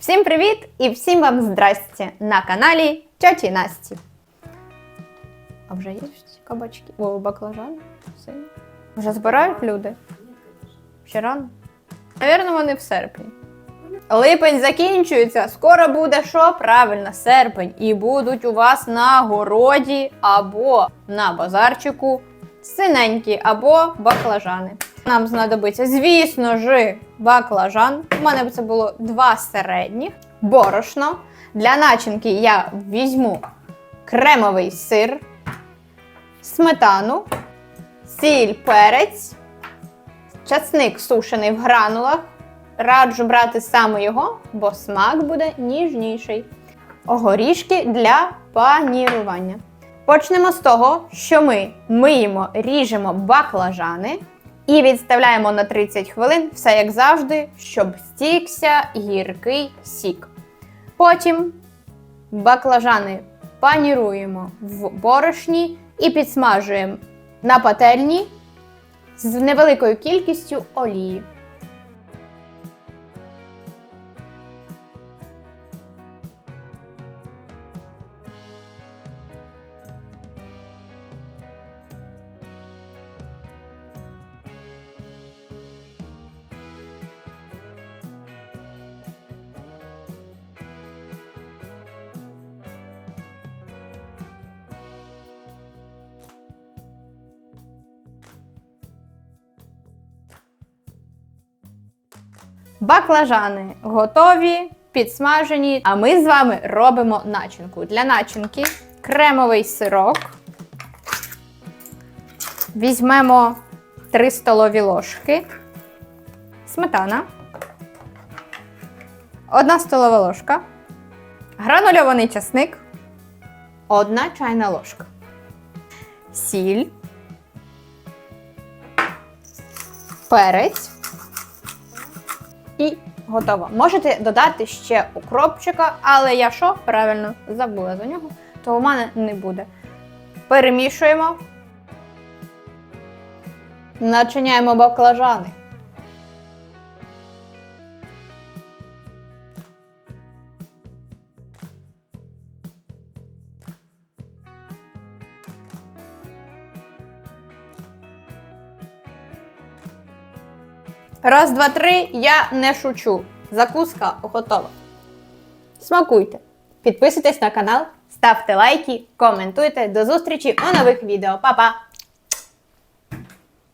Всім привіт і всім вам здрасте на каналі Тьоті Насті. А вже є кабачки? О, баклажани? Все. Вже збирають люди? Ще рано? Навірно, вони в серпні. Липень закінчується, скоро буде що? Правильно, серпень. І будуть у вас на городі або на базарчику синенькі або баклажани. Нам знадобиться, звісно ж, баклажан. У мене це було два середніх, борошно. Для начинки я візьму кремовий сир, сметану, сіль, перець, часник сушений в гранулах. Раджу брати саме його, бо смак буде ніжніший. Горішки для панірування. Почнемо з того, що ми миємо, ріжемо баклажани і відставляємо на 30 хвилин, все як завжди, щоб стікся гіркий сік. Потім баклажани паніруємо в борошні і підсмажуємо на пательні з невеликою кількістю олії. Баклажани готові, підсмажені. А ми з вами робимо начинку. Для начинки кремовий сирок. Візьмемо 3 столові ложки, сметана, 1 столова ложка, гранульований часник, 1 чайна ложка, сіль, перець. І готово. Можете додати ще укропчика, але я що правильно забула за нього, то у мене не буде. Перемішуємо. Начиняємо баклажани. Раз, два, три, я не шучу. Закуска готова. Смакуйте. Підписуйтесь на канал, ставте лайки, коментуйте. До зустрічі у нових відео. Па-па!